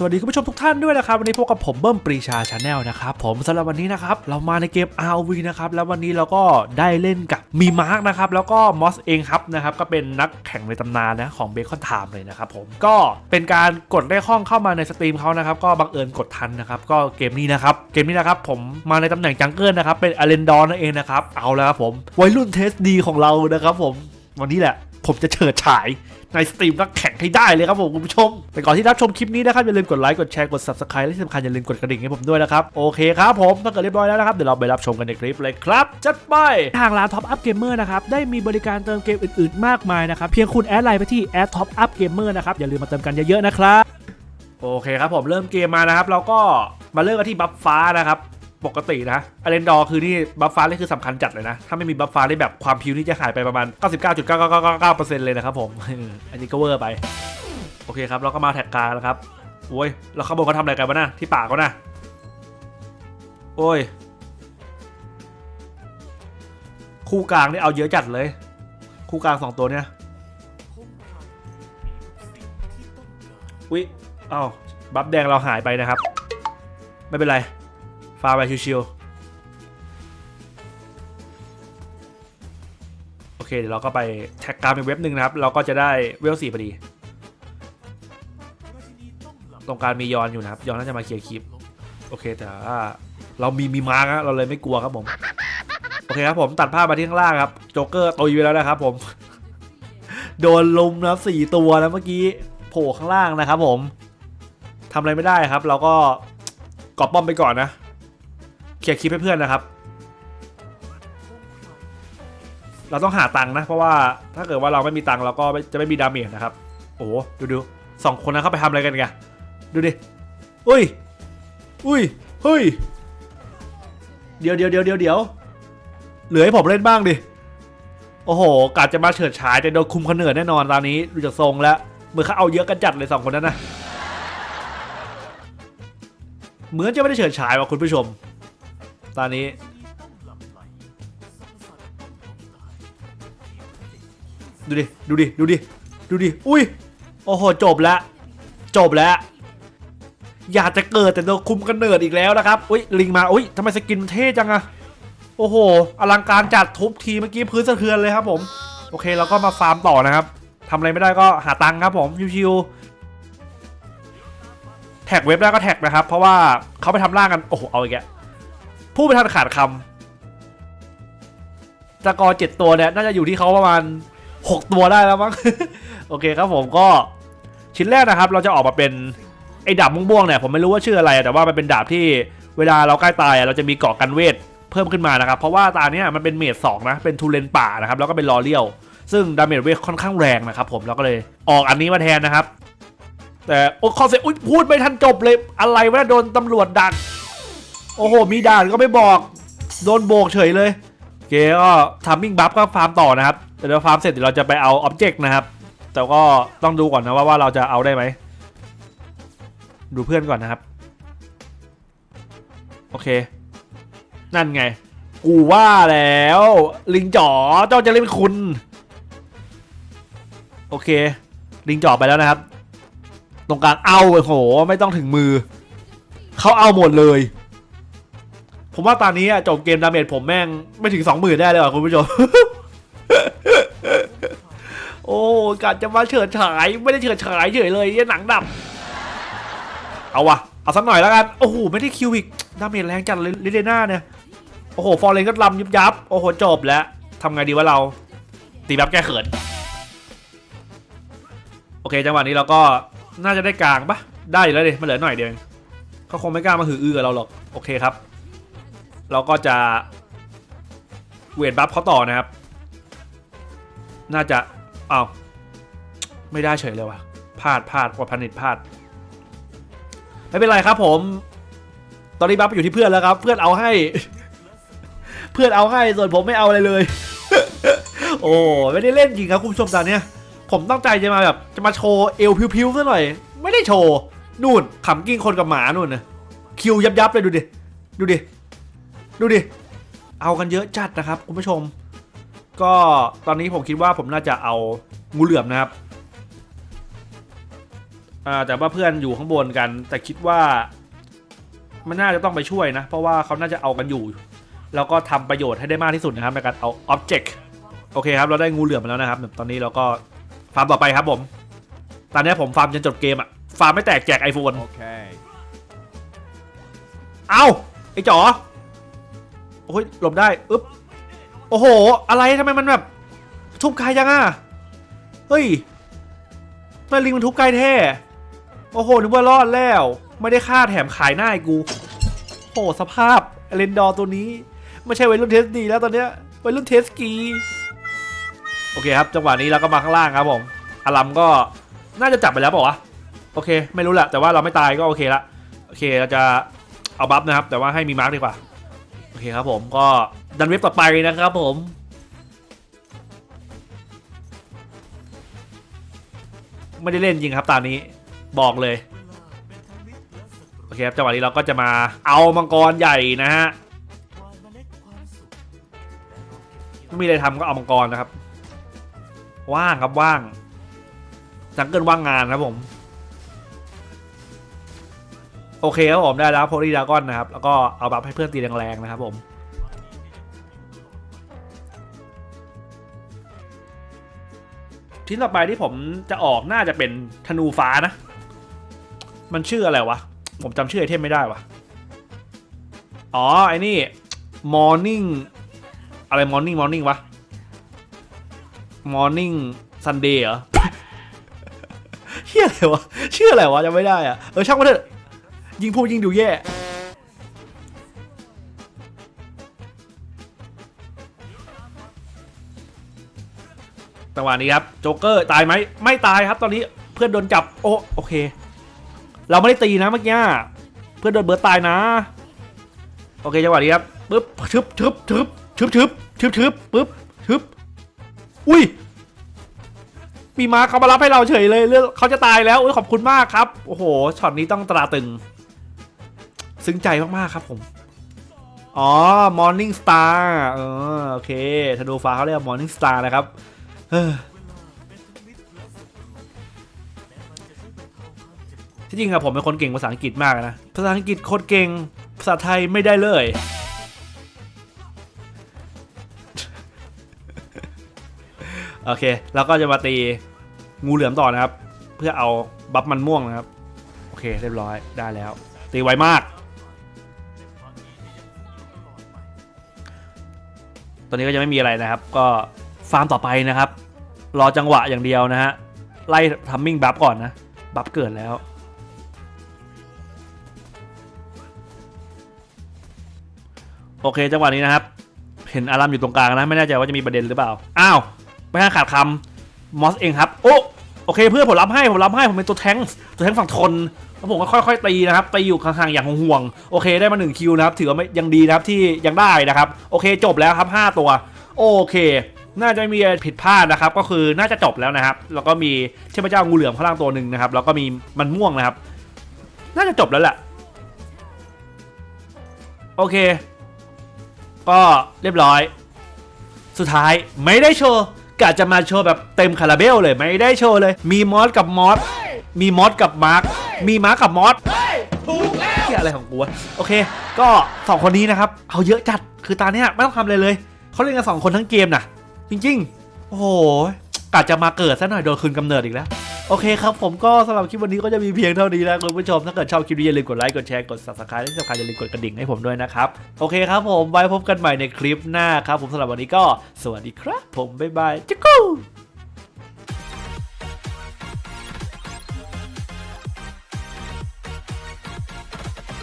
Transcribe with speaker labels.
Speaker 1: สวัสดีคุณผู้ชมทุกท่านด้วยนะครับ วันนี้พบกับผมเบิ้มปรีชาชาแนลนะครับผมสำหรับวันนี้นะครับ เรามาในเกม RV นะครับแล้ววันนี้เราก็ได้เล่นกับมีมาร์กนะครับแล้วก็มอสเองครับนะครับก็เป็นนักแข่งในตำนานนะของเบคอนไทม์เลยนะครับผมก็เป็นการกดได้ห้องเข้ามาในสตรีมเขานะครับก็บังเอิญกดทันนะครับก็เกมนี้นะครับเกมนี้นะครับผมมาในตำแหน่งจังเกิลนะครับเป็นอเลนดอนนั่นเองนะครับเอาแล้วครับผมวัยรุ่นเทสดีของเรานะครับผมวันนี้แหละ ผมจะเฉิดฉายในสตรีมนักแข่งให้ได้เลยครับผมคุณผู้ชม แต่ก่อนที่รับชมคลิปนี้นะครับ อย่าลืมกดไลค์ กดแชร์ กด subscribe และที่สำคัญอย่าลืมกดกระดิ่งให้ผมด้วยนะครับ โอเคครับผมถ้าเกิดเรียบร้อยแล้วนะครับ เดี๋ยวเราไปรับชมกันในคลิปเลยครับ จัดไป ทางร้าน Top Up Gamer นะครับ ได้มีบริการเติมเกมอื่นๆ มากมายนะครับ เพียงคุณแอดไลน์ไปที่แอด Top Up Gamer นะครับอย่าลืมมาเติมกันเยอะๆนะครับโอเคครับผมเริ่มเกมมานะครับเราก็มาเริ่มกันที่บัฟฟ้านะครับ ปกตินะอเลนดอร์คือนี่บัฟฟ้านี่คือสำคัญจัดเลยนะ ถ้าไม่มีบัฟฟ้านี่แบบความพิวนี่จะหายไปประมาณ 99.9999%เลยนะครับผมอันนี้ก็เวอร์ไป โอเคครับเราก็มาแท็กกลางแล้วครับโอ้ยแล้วข้างบนเขาทำอะไรกันวะนะที่ปากเขานะโอ้ย คู่กลางนี่เอาเยอะจัดเลย คู่กลางสองตัวเนี่ยอุ๊ยอ้าวบัฟแดงเราหายไปนะครับ ไม่เป็นไร ฟาไปชิวๆโอเคเดี๋ยวเราก็ไปแท็กกรามอีกเว็บหนึ่งนะครับ เราก็จะได้เวลสี่พอดี ตรงกลารมียอนอยู่นะครับ ยอนน่าจะมาเคลียร์คลิป โอเคแต่ว่าเรามีมีมาร์กเราเลยไม่กลัวครับผม โอเคครับผมตัดภาพมาที่ข้างล่างครับ โจ๊กเกอร์ตุยไปแล้วนะครับผม โดนลุมนะสี่ตัวแล้วเมื่อกี้โผล่ข้างล่างนะครับผมทำอะไรไม่ได้ครับ เราก็กอบป้อมไปก่อนนะ ลียร์คลิปให้เพื่อนนะครับ เราต้องหาตังค์นะ เพราะว่าถ้าเกิดว่าเราไม่มีตังค์เราก็จะไม่มีดาเมจนะครับ โอ้โหดูดูสองคนนั้นเข้าไปทำอะไรกันกันดูดิอุ้ยอุ้ยเฮ้ยเดี๋ยวเดี๋ยวเดี๋ยวเดี๋ยวเดี๋ยวเหลือให้ผมเล่นบ้างดิโอ้โหกาจะมาเฉิดฉายแต่โดนคุมขเนิดแน่นอนตอนนี้ดูจากทรงแล้วเหมือนเขาเอาเยอะกันจัดเลยสองคนนั้นนะเหมือนจะไม่ได้เฉิดฉายว่ะคุณผู้ชม ตอนนี้ ดูดิ ดูดิ ดูดิ ดูดิ อุ้ย โอ้โห จบแล้ว จบแล้ว อยากจะเกิดแต่โดนคุมกันเนิดอีกแล้วนะครับ อุ้ย ลิงมา อุ้ยทำไมสกินมันเท่จังอะโอ้โห อลังการจัดทุบทีเมื่อกี้พื้นสะเทือนเลยครับผม โอเค เราก็มาฟาร์มต่อนะครับทำอะไรไม่ได้ก็หาตังค์ครับผม ชิวๆ แท็กเว็บแล้ก็แท็กนะครับ เพราะว่าเขาไปทำล่างกัน โอ้โห เอาอีกแล้ว ผู้ไปทันขาดคำสกอร์เจ็ดตัวเนี่ยน่าจะอยู่ที่เขาประมาณ6ตัวได้แล้วมั้ง โอเคครับผมก็ชิ้นแรกนะครับ เราจะออกมาเป็นไอ้ดาบม่วงๆเนี่ยผมไม่รู้ว่าชื่ออะไร แต่ว่ามันเป็นดาบที่เวลาเราใกล้ตายเราจะมีเกราะกันเวทเพิ่มขึ้นมานะครับ เพราะว่าตาเนี้ยมันเป็นเมจสองนะ เป็นทูเลนป่านะครับ แล้วก็เป็นลอเลียว ซึ่งดาเมจเวทค่อนข้างแรงนะครับผมเราก็เลยออกอันนี้มาแทนนะครับ แต่โอ้คอเซ็อุ้ยพูดไม่ทันจบเลยอะไรวะโดนตำรวจดัก โอ้โห มีด่านก็ไม่บอก โดนโบกเฉยเลยโอเคก็ทามมิ่งบัฟก็ฟาร์มต่อนะครับ เดี๋ยวฟาร์มเสร็จเดี๋ยวเราจะไปเอาอ็อบเจกต์นะครับ แต่ก็ต้องดูก่อนนะว่าว่าเราจะเอาได้ไหม ดูเพื่อนก่อนนะครับ โอเค นั่นไง กูว่าแล้ว ลิงจ๋อเจ้าจะเล่นคุณ โอเค ลิงจ๋อไปแล้วนะครับ ตรงกลางเอาโอ้โห ไม่ต้องถึงมือ เขาเอาหมดเลย ผมว่าตอนนี้จบเกมดาเมจผมแม่งไม่ถึงสองหมื่นได้เลยว่ะคุณผู้ชม โอ้กะจะมาเฉิดฉาย ไม่ได้เฉิดฉายเฉยเลยเนี่ยหนังดับ เอาวะเอาสักหน่อยแล้วกัน โอ้โห ไม่ได้คิวอีก ดาเมจแรงจัดเลยลิเดน่าเนี่ย โอ้โห ฟอร์เรนก็ลำยุบยับ โอ้โห จบแล้วทำไงดีวะเรา ตีแบบแก้เขิน โอเค จังหวะนี้เราก็น่าจะได้กลางปะได้อยู่แล้วดิมันเหลือหน่อยเดียวเขาคงไม่กล้ามาหืออือกับเราหรอก โอเคครับ เราก็จะเวทบัฟเขาต่อนะครับ น่าจะเอ้าไม่ได้เฉยเลยว่ะพลาดพลาดกว่าพันิดพลาด ไม่เป็นไรครับผม ตอนนี้บัฟอยู่ที่เพื่อนแล้วครับ เพื่อนเอาให้ เพื่อนเอาให้ส่วนผมไม่เอาอะไรเลย โอ้ไม่ได้เล่นจริงครับคุณผู้ชมตอนเนี้ยผมตั้งใจจะมาแบบจะมาโชว์เอวพิวๆซะหน่อย ไม่ได้โชว์นู่นขำกิ้งคนกับหมานู่นนะคิวยับยับๆเลยดูดิ ดูดิ ดูดิ เอากันเยอะจัดนะครับคุณผู้ชม ก็ตอนนี้ผมคิดว่าผมน่าจะเอางูเหลือมนะครับอ่าแต่ว่าเพื่อนอยู่ข้างบนกัน แต่คิดว่ามันน่าจะต้องไปช่วยนะ เพราะว่าเขาน่าจะเอากันอยู่ แล้วก็ทำประโยชน์ให้ได้มากที่สุดนะครับในการเอาอ็อบเจกต์โอเคครับ เราได้งูเหลือมมาแล้วนะครับตอนนี้เราก็ฟาร์มต่อไปครับผม ตอนนี้ผมฟาร์มจนจบเกมอะฟาร์มไม่แตกแจก iPhone
Speaker 2: Okay.
Speaker 1: เอ้าไอ้จ๋อ โอ้ยหลบได้อึ๊บโอ้โห อะไรทำไมมันแบบ ทุบไกลจังอะเฮ้ยแม่ลิงมันทุบไกลแท้โอ้โหนึกว่ารอดแล้ว ไม่ได้ฆ่าแถมขายหน้าไอ้กูโอ้โหสภาพเลนดอร์ตัวนี้ ไม่ใช่วัยรุ่นเทสดีแล้วตอนเนี้ยวัยรุ่นเทสกีโอเคครับจังหวะนี้เราก็มาข้างล่างครับผมอารัมก็น่าจะจับไปแล้วเปล่าวะโอเค ไม่รู้แหละแต่ว่าเราไม่ตายก็โอเคละโอเคเราจะเอาบัฟนะครับ แต่ว่าให้มีมาร์กดีกว่า เคครับผมก็ดันเว็บต่อไปนะครับผมไม่ได้เล่นจริงครับตอนนี้บอกเลยโอเคครับจังหวะนี้เราก็จะมาเอามังกรใหญ่นะฮะไม่มีอะไรทำก็เอามังกรนะครับ ว่างครับว่างจังเกิลว่างงานครับผม โอเคครับผมได้แล้วโพลีดากอนนะครับ แล้วก็เอาบัฟให้เพื่อนตีแรงๆนะครับผมชิ้นต่อไปที่ผมจะออกน่าจะเป็นธนูฟ้านะ มันชื่ออะไรวะ ผมจำชื่อไอเทมไม่ได้วะอ๋อ ไอ้นี่ morning อะไร morning morning วะ morning sunday เหรอเฮียอะไรวะ ชื่ออะไรวะจำไม่ได้อะเออช่างมันเถอะ ยิ่งพูดยิ่งดูแย่ จังหวะนี้ครับ โจ๊กเกอร์ตายไหม ไม่ตายครับตอนนี้เพื่อนโดนจับ โอ้โอเค เราไม่ได้ตีนะเมื่อกี้ เพื่อนโดนเบิร์ตตายนะ โอเคจังหวะนี้ครับปึ๊บชึบชึบชึบชึบชึบชึบชึบปึ๊บชึบ อุ้ย มีมาเขามารับให้เราเฉยเลยเรื่องเขาจะตายแล้ว อุ๊ยขอบคุณมากครับ โอ้โห ช็อตนี้ต้องตราตึง ซึ้งใจมากๆครับผม อ๋อ Morning Star เออโอเคธนูฟ้าเขาเรียก Morning Star นะครับที่จริงอะผมเป็นคนเก่งภาษาอังกฤษมากนะ ภาษาอังกฤษโคตรเก่ง ภาษาไทยไม่ได้เลย โอเค แล้วก็จะมาตีงูเหลือมต่อนะครับ เพื่อเอาบัฟมันม่วงนะครับ โอเค เรียบร้อยได้แล้ว ตีไวมาก ตอนนี้ก็ยังไม่มีอะไรนะครับ ก็ฟาร์มต่อไปนะครับ รอจังหวะอย่างเดียวนะฮะ ไล่ทัมมิ่งบัฟก่อนนะ บัฟเกิดแล้วโอเคจังหวะนี้นะครับ เห็นอารามอยู่ตรงกลางนะ ไม่แน่ใจว่าจะมีประเด็นหรือเปล่า อ้าวไม่ให้ขาดคำมอสเองครับ โอ้โอเคเพื่อนผมรับให้ผมรับให้ผมเป็นตัวแทงตัวแทงฝั่งทน แล้วผมก็ค่อยๆตีนะครับตีอยู่ห่างๆอย่างห่วงๆโอเคได้มา1คิวนะครับถือว่ายังดีนะครับที่ยังได้นะครับโอเคจบแล้วครับ 5 ตัว โอเค น่าจะมีผิดพลาดนะครับ ก็คือน่าจะจบแล้วนะครับ แล้วก็มีเทพเจ้างูเหลือมข้างล่างตัวหนึ่งนะครับแล้วก็มีมันม่วงนะครับ น่าจะจบแล้วแหละโอเค ก็เรียบร้อย สุดท้ายไม่ได้โชว์กะจะมาโชว์แบบเต็มคาราเบลเลยไม่ได้โชว์เลย มีมอสกับมอสมีมอสกับมาร์ค มีม้ากับมอสที่ยอะไรของกูวะโอเค ก็สองคนนี้นะครับ เอาเยอะจัดคือตาเนี้ยไม่ต้องทำอะไรเลยเขาเล่นกันสองคนทั้งเกมนะจริง ๆ โอ้โหกะจะมาเกิดซะหน่อยโดนคืนกำเนิดอีกแล้วโอเคครับผมก็สำหรับคลิปวันนี้ก็จะมีเพียงเท่านี้แล้วคุณผู้ชมถ้าเกิดชอบคลิปนี้อย่าลืมกดไลค์กดแชร์กด subscribe และที่สำคัญอย่าลืมกดกระดิ่งให้ผมด้วยนะครับโอเคครับผมไว้พบกันใหม่ในคลิปหน้าครับผมสำหรับวันนี้ก็สวัสดีครับ ผมบ๊ายบายจุ๊กกู